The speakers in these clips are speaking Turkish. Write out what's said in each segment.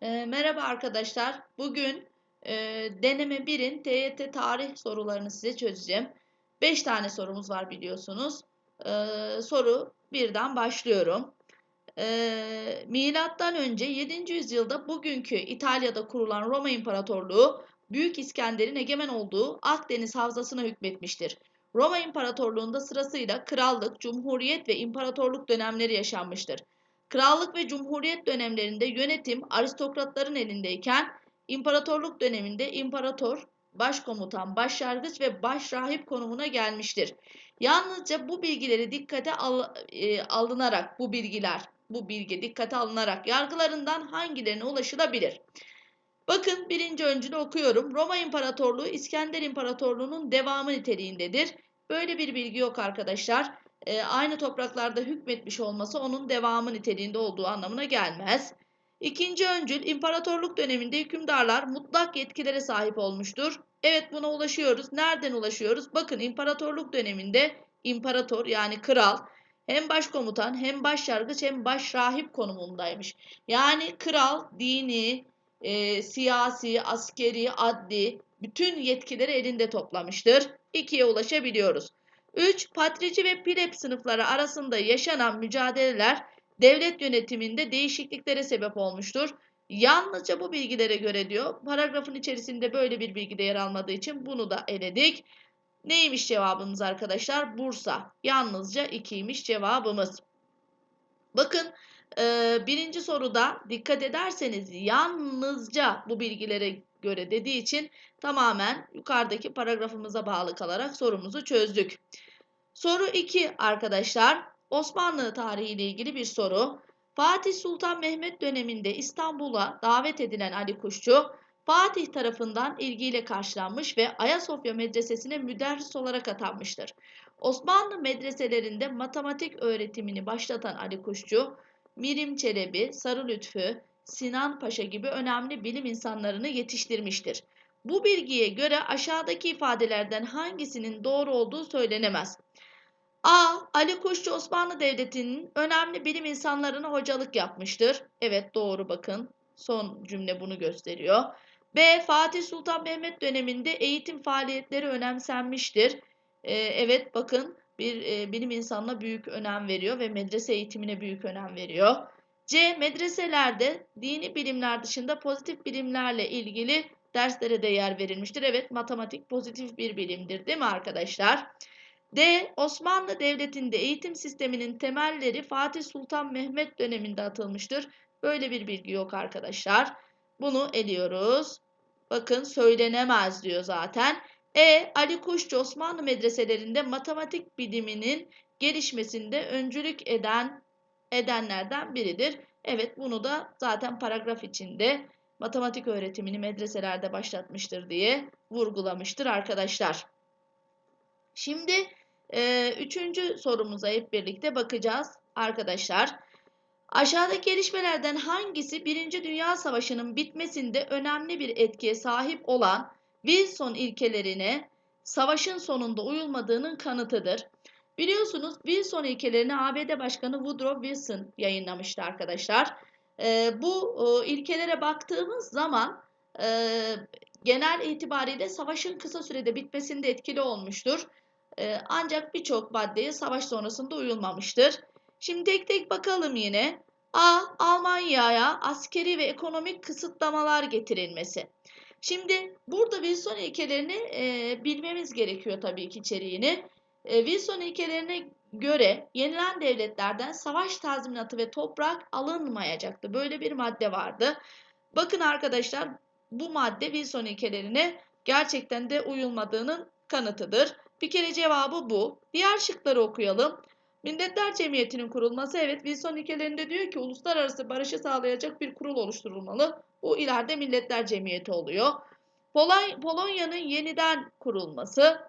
E, merhaba arkadaşlar. Bugün e, deneme 1'in TYT tarih sorularını size çözeceğim. 5 tane sorumuz var biliyorsunuz. E, soru 1'den başlıyorum. E, milattan önce 7. yüzyılda bugünkü İtalya'da kurulan Roma İmparatorluğu Büyük İskender'in egemen olduğu Akdeniz Havzası'na hükmetmiştir. Roma İmparatorluğu'nda sırasıyla krallık, cumhuriyet ve imparatorluk dönemleri yaşanmıştır. Krallık ve cumhuriyet dönemlerinde yönetim aristokratların elindeyken imparatorluk döneminde imparator, başkomutan, başyargıç ve başrahip konumuna gelmiştir. Yalnızca bu bilgileri dikkate al, e, alınarak bu bilgiler, bu bilgi dikkate alınarak yargılarından hangilerine ulaşılabilir? Bakın birinci öncülü okuyorum. Roma İmparatorluğu İskender İmparatorluğu'nun devamı niteliğindedir. Böyle bir bilgi yok arkadaşlar e, aynı topraklarda hükmetmiş olması onun devamı niteliğinde olduğu anlamına gelmez. İkinci öncül imparatorluk döneminde hükümdarlar mutlak yetkilere sahip olmuştur. Evet buna ulaşıyoruz. Nereden ulaşıyoruz? Bakın imparatorluk döneminde imparator yani kral hem başkomutan hem başyargıç hem başrahip konumundaymış. Yani kral dini, e, siyasi, askeri, adli bütün yetkileri elinde toplamıştır. İkiye ulaşabiliyoruz. 3. Patrici ve pleb sınıfları arasında yaşanan mücadeleler devlet yönetiminde değişikliklere sebep olmuştur. Yalnızca bu bilgilere göre diyor. Paragrafın içerisinde böyle bir bilgi de yer almadığı için bunu da eledik. Neymiş cevabımız arkadaşlar? Bursa. Yalnızca 2'ymiş cevabımız. Bakın birinci soruda dikkat ederseniz yalnızca bu bilgilere göre dediği için tamamen yukarıdaki paragrafımıza bağlı kalarak sorumuzu çözdük. Soru 2 arkadaşlar. Osmanlı tarihi ile ilgili bir soru. Fatih Sultan Mehmet döneminde İstanbul'a davet edilen Ali Kuşçu, Fatih tarafından ilgiyle karşılanmış ve Ayasofya Medresesi'ne müderris olarak atanmıştır. Osmanlı medreselerinde matematik öğretimini başlatan Ali Kuşçu, Mirim Çelebi, Sarı Lütfü, Sinan Paşa gibi önemli bilim insanlarını yetiştirmiştir. Bu bilgiye göre aşağıdaki ifadelerden hangisinin doğru olduğu söylenemez. A. Ali Kuşçu Osmanlı Devleti'nin önemli bilim insanlarına hocalık yapmıştır. Evet doğru bakın. Son cümle bunu gösteriyor. B. Fatih Sultan Mehmet döneminde eğitim faaliyetleri önemsenmiştir. Ee, evet bakın bir e, bilim insanına büyük önem veriyor ve medrese eğitimine büyük önem veriyor. C. Medreselerde dini bilimler dışında pozitif bilimlerle ilgili derslere de yer verilmiştir. Evet matematik pozitif bir bilimdir değil mi arkadaşlar? D. Osmanlı Devleti'nde eğitim sisteminin temelleri Fatih Sultan Mehmet döneminde atılmıştır. Böyle bir bilgi yok arkadaşlar. Bunu eliyoruz. Bakın söylenemez diyor zaten. E. Ali Kuşçu Osmanlı medreselerinde matematik biliminin gelişmesinde öncülük eden edenlerden biridir. Evet bunu da zaten paragraf içinde matematik öğretimini medreselerde başlatmıştır diye vurgulamıştır arkadaşlar. Şimdi e, üçüncü sorumuza hep birlikte bakacağız arkadaşlar. Aşağıdaki gelişmelerden hangisi Birinci Dünya Savaşı'nın bitmesinde önemli bir etkiye sahip olan Wilson ilkelerine savaşın sonunda uyulmadığının kanıtıdır? Biliyorsunuz Wilson ilkelerini ABD Başkanı Woodrow Wilson yayınlamıştı arkadaşlar. E, bu e, ilkelere baktığımız zaman e, genel itibariyle savaşın kısa sürede bitmesinde etkili olmuştur. E, ancak birçok maddeye savaş sonrasında uyulmamıştır. Şimdi tek tek bakalım yine. A. Almanya'ya askeri ve ekonomik kısıtlamalar getirilmesi. Şimdi burada Wilson ilkelerini e, bilmemiz gerekiyor tabii ki içeriğini. E, Wilson ilkelerine göre yenilen devletlerden savaş tazminatı ve toprak alınmayacaktı. Böyle bir madde vardı. Bakın arkadaşlar bu madde Wilson ilkelerine gerçekten de uyulmadığının kanıtıdır. Bir kere cevabı bu. Diğer şıkları okuyalım. Milletler Cemiyeti'nin kurulması evet Wilson ilkelerinde diyor ki uluslararası barışı sağlayacak bir kurul oluşturulmalı. Bu ileride Milletler Cemiyeti oluyor. Polonya'nın yeniden kurulması,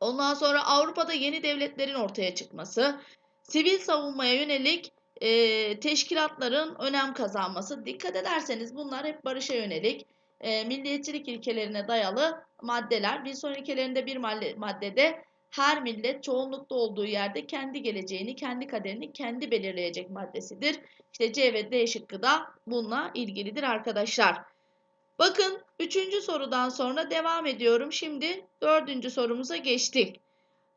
ondan sonra Avrupa'da yeni devletlerin ortaya çıkması, sivil savunmaya yönelik e, teşkilatların önem kazanması. Dikkat ederseniz bunlar hep barışa yönelik e, milliyetçilik ilkelerine dayalı maddeler. Bir son ilkelerinde bir maddede her millet çoğunlukta olduğu yerde kendi geleceğini, kendi kaderini kendi belirleyecek maddesidir. İşte C ve D şıkkı da bununla ilgilidir arkadaşlar. Bakın üçüncü sorudan sonra devam ediyorum. Şimdi dördüncü sorumuza geçtik.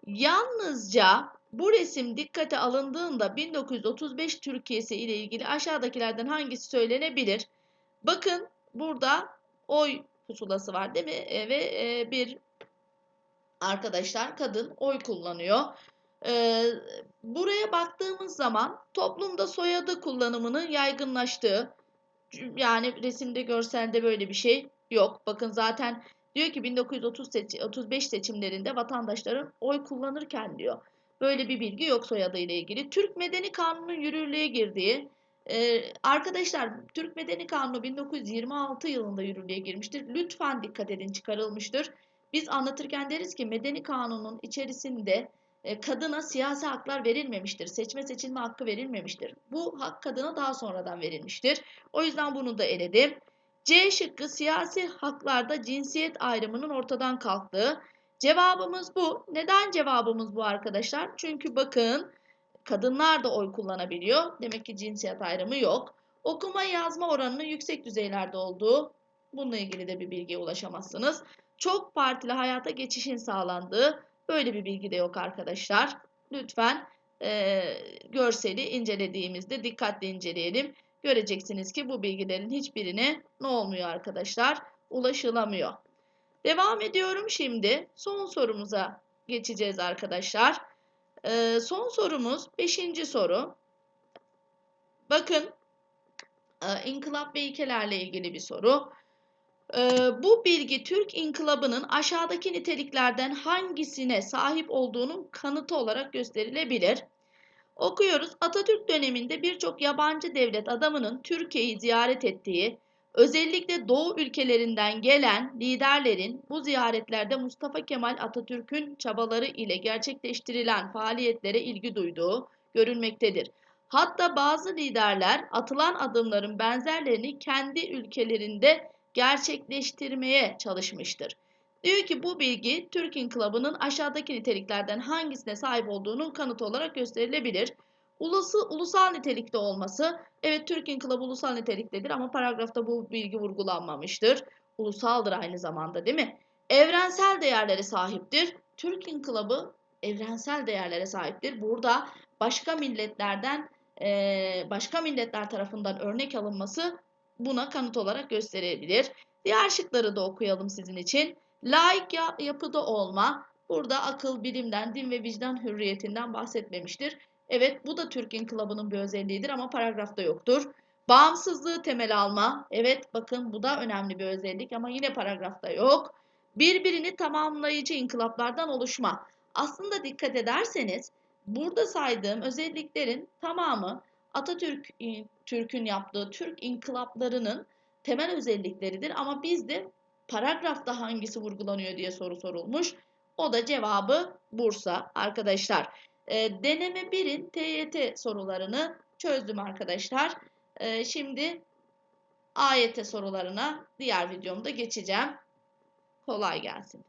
Yalnızca bu resim dikkate alındığında 1935 Türkiye'si ile ilgili aşağıdakilerden hangisi söylenebilir? Bakın burada oy pusulası var değil mi? E, ve e, bir arkadaşlar kadın oy kullanıyor. E, buraya baktığımız zaman toplumda soyadı kullanımının yaygınlaştığı, yani resimde görselde böyle bir şey yok. Bakın zaten diyor ki 1930 seçi, 35 seçimlerinde vatandaşların oy kullanırken diyor. Böyle bir bilgi yok soyadı ile ilgili. Türk Medeni Kanunu'nun yürürlüğe girdiği, ee, arkadaşlar Türk Medeni Kanunu 1926 yılında yürürlüğe girmiştir. Lütfen dikkat edin çıkarılmıştır. Biz anlatırken deriz ki Medeni Kanunun içerisinde kadına siyasi haklar verilmemiştir. Seçme seçilme hakkı verilmemiştir. Bu hak kadına daha sonradan verilmiştir. O yüzden bunu da eledim. C şıkkı siyasi haklarda cinsiyet ayrımının ortadan kalktığı. Cevabımız bu. Neden cevabımız bu arkadaşlar? Çünkü bakın kadınlar da oy kullanabiliyor. Demek ki cinsiyet ayrımı yok. Okuma yazma oranının yüksek düzeylerde olduğu. Bununla ilgili de bir bilgiye ulaşamazsınız. Çok partili hayata geçişin sağlandığı böyle bir bilgi de yok arkadaşlar. Lütfen e, görseli incelediğimizde dikkatli inceleyelim. Göreceksiniz ki bu bilgilerin hiçbirine ne olmuyor arkadaşlar? Ulaşılamıyor. Devam ediyorum şimdi. Son sorumuza geçeceğiz arkadaşlar. Ee, son sorumuz 5. soru. Bakın e, inkılap ve ilkelerle ilgili bir soru. Ee, bu bilgi Türk inkılabının aşağıdaki niteliklerden hangisine sahip olduğunun kanıtı olarak gösterilebilir. Okuyoruz. Atatürk döneminde birçok yabancı devlet adamının Türkiye'yi ziyaret ettiği, özellikle Doğu ülkelerinden gelen liderlerin bu ziyaretlerde Mustafa Kemal Atatürk'ün çabaları ile gerçekleştirilen faaliyetlere ilgi duyduğu görülmektedir. Hatta bazı liderler atılan adımların benzerlerini kendi ülkelerinde gerçekleştirmeye çalışmıştır. Diyor ki bu bilgi Türk İnkılabı'nın aşağıdaki niteliklerden hangisine sahip olduğunun kanıtı olarak gösterilebilir. Ulası, ulusal nitelikte olması, evet Türk İnkılabı ulusal niteliktedir ama paragrafta bu bilgi vurgulanmamıştır. Ulusaldır aynı zamanda değil mi? Evrensel değerlere sahiptir. Türk İnkılabı evrensel değerlere sahiptir. Burada başka milletlerden, başka milletler tarafından örnek alınması buna kanıt olarak gösterebilir. Diğer şıkları da okuyalım sizin için. Laik yapıda olma, burada akıl, bilimden, din ve vicdan hürriyetinden bahsetmemiştir. Evet bu da Türk İnkılabı'nın bir özelliğidir ama paragrafta yoktur. Bağımsızlığı temel alma. Evet bakın bu da önemli bir özellik ama yine paragrafta yok. Birbirini tamamlayıcı inkılaplardan oluşma. Aslında dikkat ederseniz burada saydığım özelliklerin tamamı Atatürk e, Türk'ün yaptığı Türk inkılaplarının temel özellikleridir ama bizde paragrafta hangisi vurgulanıyor diye soru sorulmuş. O da cevabı Bursa arkadaşlar. E, deneme 1'in TYT sorularını çözdüm arkadaşlar. E, şimdi AYT sorularına diğer videomda geçeceğim. Kolay gelsin.